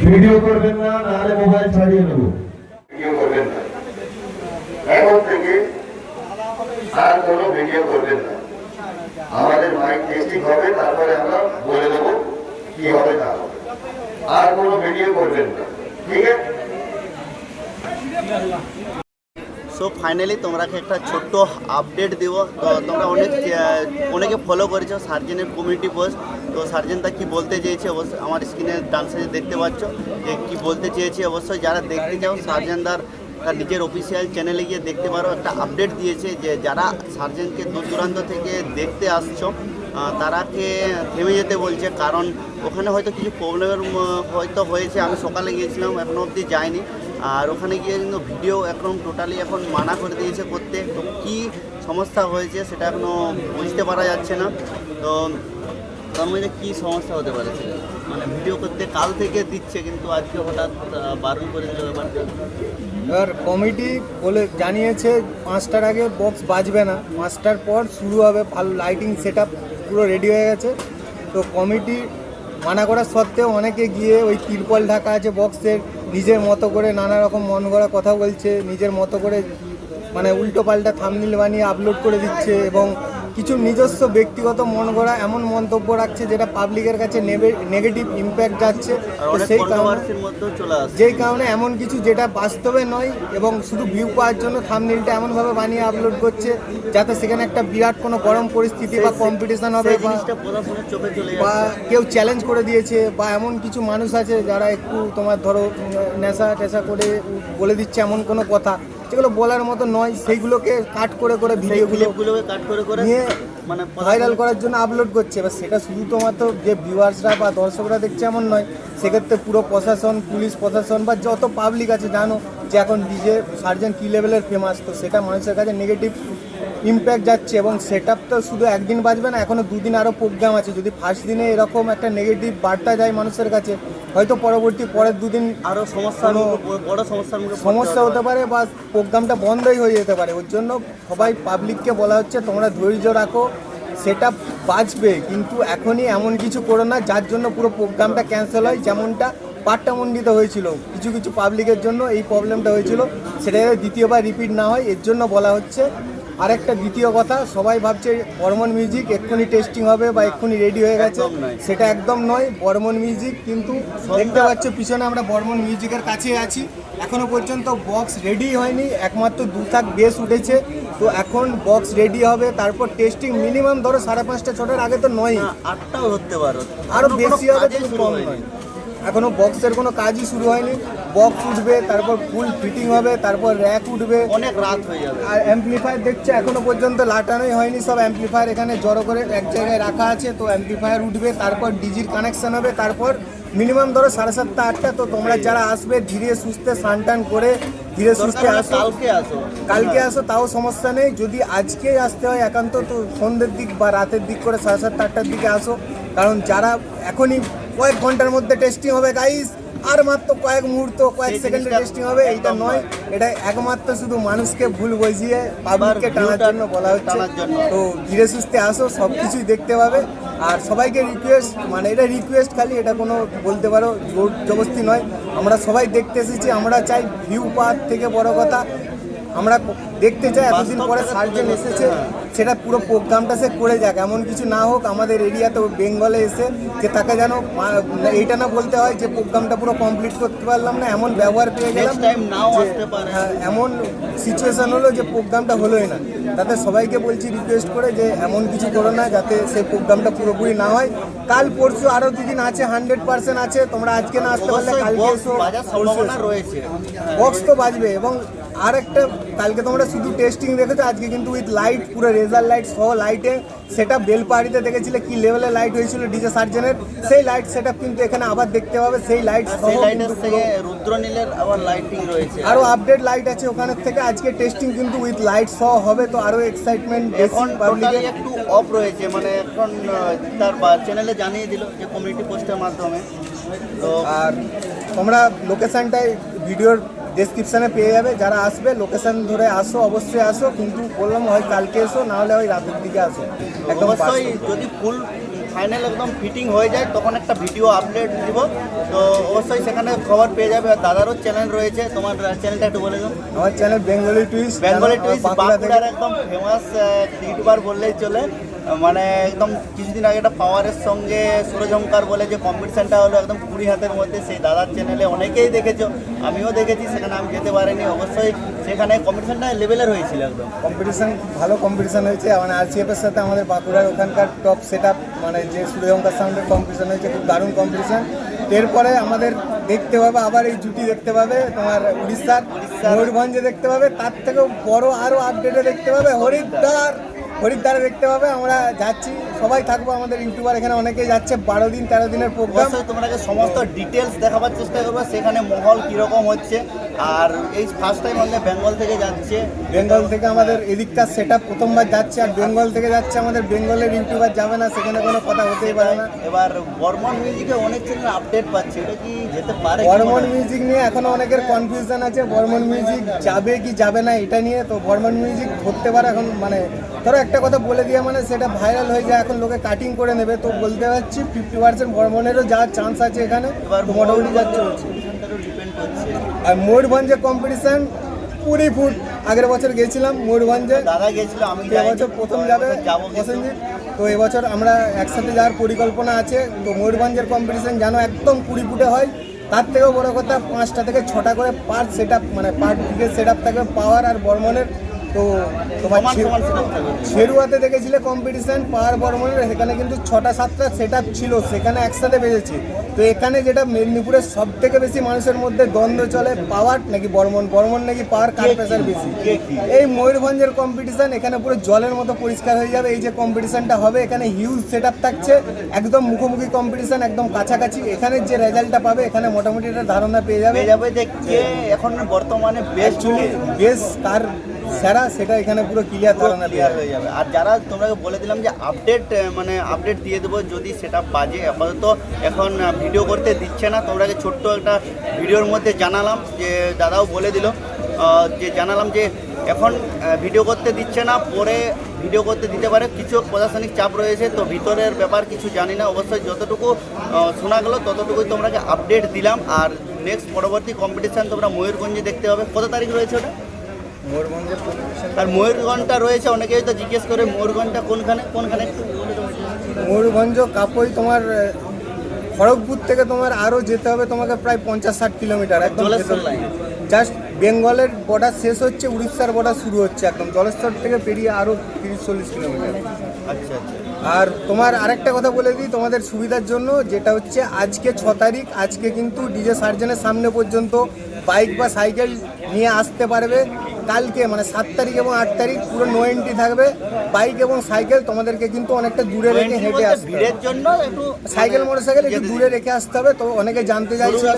Video করবেন না নাহলে মোবাইল ছাড়িয়ে নেব। ভিডিও করবেন না। এখন থেকে আর কোনো ভিডিও করবেন না। আমাদের মাইক টেস্টিং হবে তারপরে আমরা বলে দেবো কি হবে না হবে। আর কোনো ভিডিও করবেন না। ঠিক আছে? সো ফাইনালি তোমরাকে একটা ছোট্ট আপডেট দিব। তো তোমরা অনেক অনেকে ফলো করেছ সার্জেনের কমিউনিটি পোস্ট তো সার্জেনটা কি বলতে চেয়েছে অবশ্যই আমার স্ক্রিনে ডান দেখতে পাচ্ছ যে কি বলতে চেয়েছে অবশ্যই যারা দেখতে চাও সার্জেনদার তার নিজের অফিসিয়াল চ্যানেলে গিয়ে দেখতে পারো, একটা আপডেট দিয়েছে যে যারা সার্জেনকে দূর দূরান্ত থেকে দেখতে আসছো তারাকে থেমে যেতে বলছে কারণ ওখানে হয়তো কিছু প্রবলেমের হয়তো হয়েছে। আমি সকালে গিয়েছিলাম, এখনও অবধি যাইনি। আর ওখানে গিয়ে কিন্তু ভিডিও এখন টোটালি এখন মানা করে দিয়েছে করতে তো কী সমস্যা হয়েছে সেটা এখনও বুঝতে পারা যাচ্ছে না। তো মধ্যে কী সমস্যা হতে পারে মানে ভিডিও করতে কাল থেকে দিচ্ছে, কিন্তু আজকে হঠাৎ বারণ করে দিল এবার কমিটি বলে জানিয়েছে, পাঁচটার আগে বক্স বাজবে না। পাঁচটার পর শুরু হবে, ভালো লাইটিং সেট পুরো রেডি হয়ে গেছে। তো কমিটি মানা করা সত্ত্বেও অনেকে গিয়ে ওই তিরপল ঢাকা আছে বক্সের নিজের মতো করে নানা রকম মন গড়া কথা বলছে, নিজের মতো করে মানে উল্টো পাল্টা থামনিল বানিয়ে আপলোড করে দিচ্ছে এবং কিছু নিজস্ব ব্যক্তিগত মন গড়া এমন মন্তব্য রাখছে যেটা পাবলিকের কাছে নেগেটিভ ইম্প্যাক্ট যাচ্ছে। সেই কারণে যেই কারণে এমন কিছু যেটা বাস্তবে নয় এবং শুধু ভিউ পাওয়ার জন্য থামনিলটা এমনভাবে বানিয়ে আপলোড করছে যাতে সেখানে একটা বিরাট কোনো গরম পরিস্থিতি বা কম্পিটিশন হবে বা কেউ চ্যালেঞ্জ করে দিয়েছে বা এমন কিছু মানুষ আছে যারা একটু তোমার ধরো নেশা টেশা করে বলে দিচ্ছে এমন কোনো কথা। যেগুলো বলার মতো নয় সেইগুলোকে কাট করে করে ভিডিও ভিডিওগুলো ক্লিপগুলোকে কাট করে করে নিয়ে মানে ভাইরাল করার জন্য আপলোড করছে। এবার সেটা শুধু তোমার যে ভিউয়ার্সরা বা দর্শকরা দেখছে এমন নয় সেক্ষেত্রে পুরো প্রশাসন পুলিশ প্রশাসন বা যত পাবলিক আছে জানো যে এখন ডিজে সার্জন কী লেভেলের ফেমাস তো সেটা মানুষের কাছে নেগেটিভ ইম্প্যাক্ট যাচ্ছে এবং সেট তো শুধু একদিন বাজবে না এখনও দুদিন আরও প্রোগ্রাম আছে। যদি ফার্স্ট দিনে এরকম একটা নেগেটিভ বার্তা যায় মানুষের কাছে হয়তো পরবর্তী পরের দুদিন আরও সমস্যা বড় সমস্যার সমস্যা হতে পারে বা প্রোগ্রামটা বন্ধই হয়ে যেতে পারে। ওর জন্য সবাই পাবলিককে বলা হচ্ছে তোমরা ধৈর্য রাখো সেটা বাঁচবে কিন্তু এখনই এমন কিছু করো না যার জন্য পুরো প্রোগ্রামটা ক্যান্সেল হয়। যেমনটা পাট্টামন্ডিত হয়েছিল কিছু কিছু পাবলিকের জন্য এই প্রবলেমটা হয়েছিল। সেটা দ্বিতীয়বার রিপিট না হয় এর জন্য বলা হচ্ছে আরেকটা দ্বিতীয় কথা সবাই ভাবছে বর্মন মিউজিক এক্ষুনি টেস্টিং হবে বা এক্ষুনি রেডি হয়ে গেছে। সেটা একদম নয় বর্মন মিউজিক কিন্তু দেখতে পাচ্ছ পিছনে আমরা বর্মন মিউজিকের কাছে আছি। এখনও পর্যন্ত বক্স রেডি হয়নি একমাত্র দু থাক বেস উঠেছে। তো এখন বক্স রেডি হবে তারপর টেস্টিং মিনিমাম ধরো সাড়ে পাঁচটা ছটার আগে তো নয় আটটাও ধরতে পারো। আরও বেশি হবে কিন্তু কম নয়। এখনও বক্সের কোনো কাজই শুরু হয়নি। বক্স উঠবে তারপর ফুল ফিটিং হবে তারপর র্যাক উঠবে। অনেক রাত হয়ে যাবে। আর অ্যাম্পলিফায়ার দেখছে এখনও পর্যন্ত লাটানোই হয়নি সব অ্যাম্পলিফায়ার এখানে জড়ো করে এক জায়গায় রাখা আছে তো অ্যাম্পলিফায়ার উঠবে তারপর ডিজির কানেকশন হবে তারপর মিনিমাম ধরো সাড়ে সাতটা আটটা তো তোমরা যারা আসবে ধীরে সুস্থে স্নান টান করে ধীরে সুস্থে আসো। কালকে আসো। কালকে আসো তাও সমস্যা নেই। যদি আজকে আসতে হয় একান্ত তো সন্ধ্যের দিক বা রাতের দিক করে সাড়ে সাতটা আটটার দিকে আসো। কারণ যারা এখনই কয়েক ঘণ্টার মধ্যে টেস্টিং হবে গাইস আর মাত্র কয়েক মুহূর্ত কয়েক সেকেন্ডে টেস্টিং হবে এইটা একদম নয়। এটা একমাত্র শুধু মানুষকে ভুল বুঝিয়ে পাবলিককে টানার জন্য বলা হচ্ছে। তো ধীরে সুস্থে আসো সব কিছুই দেখতে পাবে। আর সবাইকে রিকোয়েস্ট মানে এটা রিকোয়েস্ট খালি এটা কোনো বলতে পারো জোর জবস্তি নয়। আমরা সবাই দেখতে এসেছি আমরা চাই ভিউ পাওয়ার থেকে বড় কথা। আমরা দেখতে চাই এতদিন পরে সার্জেন এসেছে হ্যাঁ। সেটা পুরো প্রোগ্রামটা সে করে যাক। এমন কিছু না হোক আমাদের এরিয়াতে বেঙ্গলে এসে যে তাকে যেন এইটা না বলতে হয় যে প্রোগ্রামটা পুরো কমপ্লিট করতে পারলাম না এমন ব্যবহার পেয়ে গেলাম। হ্যাঁ, এমন সিচুয়েশন হলো যে প্রোগ্রামটা হলোই না। তাতে সবাইকে বলছি রিকোয়েস্ট করে যে এমন কিছু করো না যাতে সেই প্রোগ্রামটা পুরোপুরি না হয়। কাল পরশু আরও দুদিন আছে হান্ড্রেড পার্সেন্ট আছে তোমরা আজকে না আসতে পারলে কালকে এসো। বক্স তো বাজবে এবং আর একটা কালকে তোমরা শুধু টেস্টিং দেখেছ আজকে কিন্তু উইথ লাইট পুরো রেজার লাইট সহ লাইটে সেটা বেলপাহাড়িতে দেখেছিলে কি লেভেলের লাইট হয়েছিল ডিজে সার্জেনের সেই লাইট সেটা কিন্তু এখানে আবার দেখতে পাবে সেই লাইট সেই লাইটের থেকে রুদ্রনীলের আবার লাইটিং রয়েছে। আরও আপডেট লাইট আছে ওখানের থেকে আজকে টেস্টিং কিন্তু উইথ লাইট সহ হবে তো আরও এক্সাইটমেন্ট এখন একটু অফ রয়েছে মানে এখন তার চ্যানেলে জানিয়ে দিল যে কমিউনিটি পোস্টের মাধ্যমে। তো আর তোমরা লোকেশনটাই ভিডিওর ডেসক্রিপশনে পেয়ে যাবে। যারা আসবে লোকেশন ধরে আসো অবশ্যই আসো। কিন্তু বললাম হয় কালকে এসো না হলে ওই রাতের দিকে আসো। একদম অবশ্যই যদি ফুল ফাইনাল একদম ফিটিং হয়ে যায় তখন একটা ভিডিও আপডেট দিব। তো অবশ্যই সেখানে খবর পেয়ে যাবে। আর দাদারও চ্যানেল রয়েছে। তোমার চ্যানেলটা একটু বলে দাও। আমার channel Bengali twist Bengali twist Bankura বাঁকুড়ার একদম ফেমাস ইউটিউবার বললেই চলে। মানে একদম কিছুদিন আগে একটা পাওয়ারের সঙ্গে সুরজঙ্কার বলে যে কম্পিটিশনটা হলো একদম কুড়ি হাতের মধ্যে সেই দাদার চ্যানেলে অনেকেই দেখেছ আমিও দেখেছি সেখানে আমি যেতে পারিনি। অবশ্যই সেখানে কম্পিটিশনটা লেভেলের হয়েছিল একদম। কম্পিটিশন ভালো কম্পিটিশন হয়েছে। মানে আরসিএফ এর সাথে আমাদের বাঁকুড়ার ওখানকার টপ সেট মানে যে সূর্যঙ্কার সাউন্ডের কম্পিটিশন হয়েছে খুব দারুণ কম্পিটিশন এরপরে আমাদের দেখতে পাবে আবার এই জুটি দেখতে পাবে তোমার উড়িষ্যার উড়িষ্যার। ময়ূরভঞ্জে দেখতে পাবে তার থেকেও বড় আরও আপডেটে দেখতে পাবে হরিদ্বার। হরিদ্বারে দেখতে পাবে আমরা যাচ্ছি সবাই থাকব আমাদের ইউটিউবার এখানে অনেকেই যাচ্ছে বারো দিন তেরো দিনের প্রোগ্রাম তোমাকে সমস্ত ডিটেলস দেখাবার চেষ্টা করব সেখানে মহল কীরকম হচ্ছে আর এই ফার্স্ট টাইম আমাদের বেঙ্গল থেকে যাচ্ছে। বেঙ্গল থেকে আমাদের এদিকটা সেট প্রথমবার যাচ্ছে আর বেঙ্গল থেকে যাচ্ছে আমাদের বেঙ্গলের ইউটিউবার যাবে না সেখানে কোনো কথা হতেই পারে না। এবার বর্মন মিউজিকে অনেক চ্যানেল আপডেট পাচ্ছে এটা কি যেতে পারে বর্মন মিউজিক নিয়ে এখনও অনেকের কনফিউশন আছে বর্মন মিউজিক যাবে কি যাবে না এটা নিয়ে তো বর্মন মিউজিক ধরতে পারে এখন মানে ধরো একটা কথা বলে দিয়ে মানে সেটা ভাইরাল হয়ে যায় এখন লোকে কাটিং করে নেবে। তো বলতে পারছি ফিফটি পার্সেন্ট বর্মনেরও যা চান্স আছে এখানে মোটামুটি যা চলছে আর ময়ূরভঞ্জে কম্পিটিশন কুড়ি ফুট আগের বছর গেছিলাম ময়ূরভঞ্জে দাদা গেছিল আমি এবছর প্রথম যাবে প্রসেনজিৎ। তো এবছর আমরা একসাথে যাওয়ার পরিকল্পনা আছে। তো ময়ূরভঞ্জের কম্পিটিশন যেন একদম কুড়ি ফুটে হয় তার থেকেও বড় কথা পাঁচটা থেকে ছটা করে পার সেট মানে পার্ট দিকে সেট আপ থাকবে পাওয়ার আর বর্মনের তো তোমার সমান ছে- সমান setup থাকবে। শেরুয়াতে দেখেছিলে কম্পিটিশন পাওয়ার বর্মনের সেখানে কিন্তু ছটা সাতটা সেট ছিল সেখানে একসাথে বেজেছে। তো এখানে যেটা মেদিনীপুরের সব থেকে বেশি মানুষের মধ্যে দ্বন্দ্ব চলে পাওয়ার নাকি বর্মন বর্মন নাকি পাওয়ার কার প্রেশার বেশি? এই ময়ূরভঞ্জের কম্পিটিশন এখানে পুরো জলের মতো পরিষ্কার হয়ে যাবে এই যে কম্পিটিশনটা হবে এখানে হিউজ সেট থাকছে একদম মুখোমুখি কম্পিটিশন একদম কাছাকাছি। এখানে যে রেজাল্টটা পাবে এখানে মোটামুটি একটা ধারণা পেয়ে যাবে। যাবে যে এখন বর্তমানে বেস্ট বেশ কার সেরা সেটা এখানে পুরো ক্লিয়ার ধারণা ক্লিয়ার হয়ে যাবে। আর যারা তোমরা বলে দিলাম যে আপডেট মানে আপডেট দিয়ে দেবো যদি সেটা বাজে আপাতত এখন ভিডিও করতে দিচ্ছে না তোমরাকে ছোট্ট একটা ভিডিওর মধ্যে জানালাম যে দাদাও বলে দিল যে জানালাম যে এখন ভিডিও করতে দিচ্ছে না পরে ভিডিও করতে দিতে পারে। কিছু প্রশাসনিক চাপ রয়েছে তো ভিতরের ব্যাপার কিছু জানি না। অবশ্যই যতটুকু শোনা গেলো ততটুকুই তোমরাকে আপডেট দিলাম। আর নেক্সট পরবর্তী কম্পিটিশান তোমরা ময়ূরগঞ্জে দেখতে হবে কত তারিখ রয়েছে ওটা? আর ময়ূরগঞ্জটা রয়েছে অনেকেই তো জিজ্ঞেস করে ময়ূরগঞ্জটা কোনখানে কোনখানে? একটু ময়ূরভঞ্জ কাপই তোমার খড়গপুর থেকে তোমার আরও যেতে হবে তোমাকে প্রায় পঞ্চাশ ষাট কিলোমিটার একদম জাস্ট বেঙ্গলের বর্ডার শেষ হচ্ছে উড়িষ্যার বর্ডার শুরু হচ্ছে একদম। জলেশ্বর থেকে পেরিয়ে আরও তিরিশ চল্লিশ কিলোমিটার। আচ্ছা আচ্ছা। আর তোমার আরেকটা কথা বলে দিই তোমাদের সুবিধার জন্য যেটা হচ্ছে আজকে ছ তারিখ আজকে কিন্তু ডিজে সার্জনের সামনে পর্যন্ত বাইক বা সাইকেল নিয়ে আসতে পারবে কালকে মানে সাত তারিখ এবং আট তারিখ পুরো নো এন্ট্রি থাকবে। বাইক এবং সাইকেল তোমাদেরকে কিন্তু অনেকটা দূরে রেখে হেঁটে আসবে ভিড়ের জন্য একটু সাইকেল মোটর সাইকেল একটু দূরে রেখে আসতে হবে। তো অনেকে জানতে চাইছিল।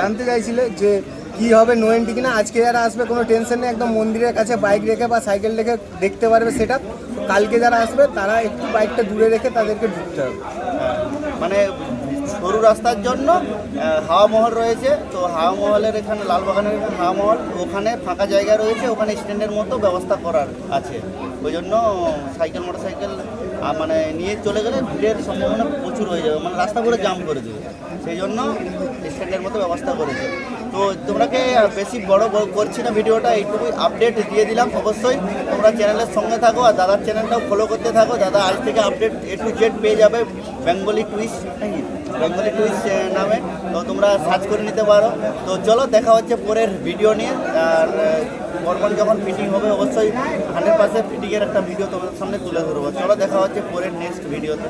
জানতে চাইছিলে যে কি হবে নো এন্ট্রি কিনা। আজকে যারা আসবে কোনো টেনশন নেই একদম মন্দিরের কাছে বাইক রেখে বা সাইকেল রেখে দেখতে পারবে সেটা কালকে যারা আসবে তারা একটু বাইকটা দূরে রেখে তাদেরকে ঢুকতে হবে। হ্যাঁ, মানে সরু রাস্তার জন্য হাওয়া মহল রয়েছে। তো হাওয়া মহলের এখানে, লালবাগানের হাওয়া মহল, ওখানে ফাঁকা জায়গা রয়েছে, ওখানে স্ট্যান্ডের মতো ব্যবস্থা করার আছে। ওই জন্য সাইকেল মোটর সাইকেল মানে নিয়ে চলে গেলে ভিড়ের সম্ভাবনা প্রচুর হয়ে যাবে মানে রাস্তা পুরো জাম করে দেবে। সেই জন্য স্ট্যান্ডের মতো ব্যবস্থা করেছে। তো তোমরাকে বেশি বড় করছি না ভিডিওটা, এইটুকুই আপডেট দিয়ে দিলাম অবশ্যই। তোমরা চ্যানেলের সঙ্গে থাকো আর দাদার চ্যানেলটাও ফলো করতে থাকো। দাদা আজ থেকে আপডেট এ টু জেড পেয়ে যাবে বেঙ্গলি টুইস্ট নাকি? বেঙ্গলি টুইস্ট নামে। তো তোমরা সার্চ করে নিতে পারো। তো চলো, দেখা হচ্ছে পরের ভিডিও নিয়ে। আর বর্মন যখন ফিটিং হবে, অবশ্যই হান্ড্রেড পার্সেন্ট ফিটিংয়ের একটা ভিডিও তোমাদের সামনে তুলে ধরবো। চলো, দেখা হচ্ছে পরের নেক্সট ভিডিওতে